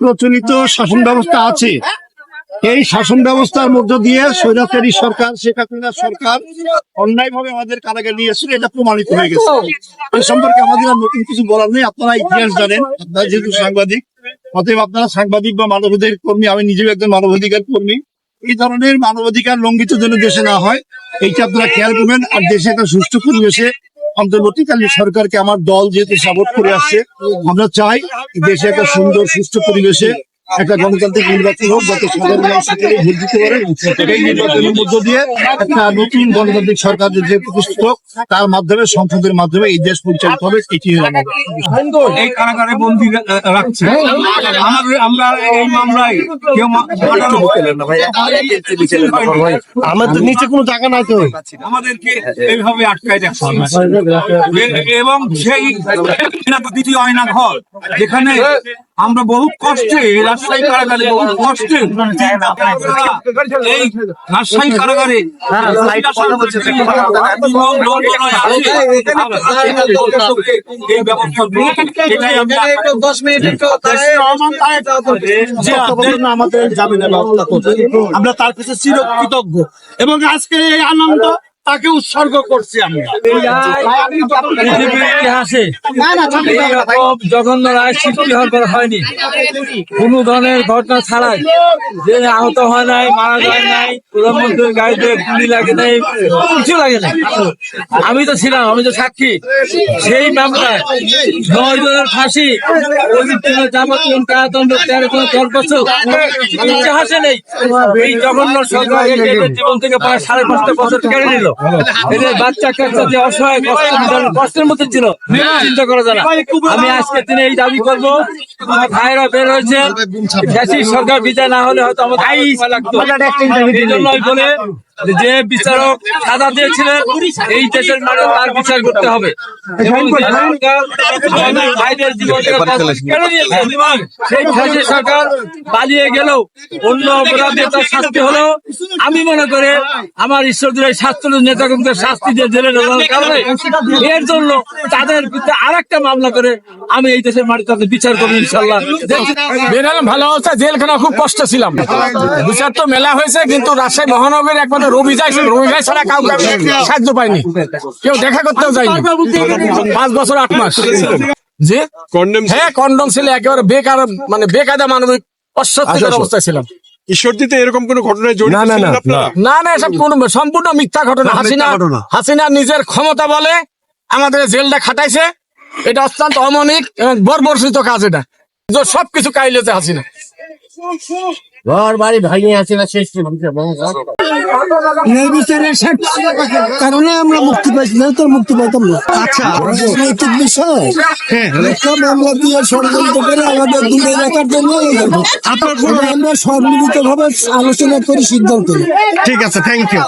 প্রচলিত শাসন ব্যবস্থা আছে। এই শাসন ব্যবস্থার মধ্য দিয়ে স্বৈরাচারী সরকার, শেখ হাসিনা সরকার অন্যায়ভাবে আমাদের কারাগারে নিয়েছিল এটা প্রমাণিত হয়ে গেছে। এই সম্পর্কে আমাদের আর নতুন কিছু বলার নেই, আপনারা ইতিহাস জানেন, আপনারা যেহেতু সাংবাদিক। অতএব আপনারা সাংবাদিক বা মানবাধিকার কর্মী, আমি নিজেও একজন মানবাধিকার কর্মী, এই ধরনের মানবাধিকার লঙ্ঘিত যেন দেশে না হয়, এইটা আপনারা খেয়াল করবেন। আর দেশে একটা সুষ্ঠু পরিবেশে অন্তর্বর্তীকালীন সরকারকে আমার দল যেহেতু সাপোর্ট করে আসছে, আমরা চাই দেশে একটা সুন্দর, সুষ্ঠু পরিবেশে একটা গণতান্ত্রিক নির্বাচন হোক যাতে সাধারণ মানুষ সকলে ভোট দিতে পারে এই নির্বাচনের মধ্য দিয়ে একটা নতুন গণতান্ত্রিক সরকার যে প্রতিষ্ঠিত হোক তার মাধ্যমে সংসদের মাধ্যমে এই দেশ পরিচালিত হবে এটি আমাদের এই কারাগারে বন্দি রাখছে। আমাদের আমরা এই মামলায় কেউ আমার তো নিচে কোনো জায়গা নাই তো। আমাদেরকে এইভাবে আটকায় রাখছে এবং সেই দ্বিতীয় আয়না ঘর যেখানে আমরা বহু কষ্টে রাজশাহী কারাগারে বহু কষ্টে। এই রাজশাহী কারাগারে আমরা তার কাছে চির কৃতজ্ঞ এবং আজকে এই আনন্দ তাকে উৎসর্গ করছি আমরা। ইতিহাসে জঘন্য রায় সৃষ্টি হওয়ার হয়নি। কোন ধরনের ঘটনা ছাড়াই। যে আহত হয় নাই মারা যায় নাই প্রধানমন্ত্রীর গাড়িতে গুলি লাগে নাই কিছু লাগে নাই। আমি তো ছিলাম আমি তো সাক্ষী। সেই মামলায় নয় জনের ফাঁসি যাবতীয় কারাদণ্ড তেরো দশ বছর। ইতিহাসে নেই। এই জঘন্য সরকার জীবন থেকে প্রায় সাড়ে পাঁচটা বছর কেড়ে নিল। এদের বাচ্চা কাচ্চা যে অসহায় কষ্টের মধ্যে ছিল চিন্তা করা যায় না আমি আজকে দিনে এই দাবি করব আমার ভাইরা বের হয়েছে। সরকার বিদায় না হলে হয়তো আমাদের লাগতো। এই জন্য বলে যে বিচারক সাজা দিয়েছিলেন এই দেশের মানুষ তার বিচার করতে হবে। এবং ভাইদের জীবন সেই ফ্যাসি সরকার পালিয়ে গেলেও অন্য অপরাধে তার শাস্তি হলো আমি মনে করে আমার ঈশ্বরদের এই শাস্ত্র নেতাকর্মীদের শাস্তি দিয়ে জেলে নেওয়ার কারণে এর জন্য তাদের বিরুদ্ধে আর একটা মামলা করে আমি এই দেশের মাটি তাদের বিচার করব ইনশাল্লাহ বেরালাম ভালো অবস্থা জেলখানা খুব কষ্ট ছিলাম। বিচার তো মেলা হয়েছে কিন্তু রাজশাহী মহানগরের একমাত্র রবি যায় রবি যায় ছাড়া কাউকে আমি সাহায্য পাইনি। কেউ দেখা করতেও যায়নি। পাঁচ বছর আট মাস। যে হ্যাঁ কন্ডম ছিল একেবারে বেকার মানে বেকায়দা মানবিক অস্বস্তিকর অবস্থায় ছিলাম। ঈশ্বরদীতে এরকম কোন ঘটনায় জড়িত না, না, না, না। না এসব কোন সম্পূর্ণ মিথ্যা ঘটনা। হাসিনা হাসিনা নিজের ক্ষমতা বলে আমাদের জেলটা খাটাইছে। এটা অত্যন্ত অমনিক এবং বর্বরচিত কাজ এটা। সবকিছু কাইলেছে হাসিনা। ঘর বাড়ি ভাঙিয়ে আছে না শেষ কারণে আমরা মুক্তি পাইছি না তো মুক্তি পাইতাম না। আচ্ছা। রাজনৈতিক বিষয়। একটা মামলা দিয়ে ষড়যন্ত্র করে আমাদের দূরে রাখার জন্য আপনার আমরা সম্মিলিত ভাবে আলোচনা করে সিদ্ধান্ত ঠিক আছে থ্যাংক ইউ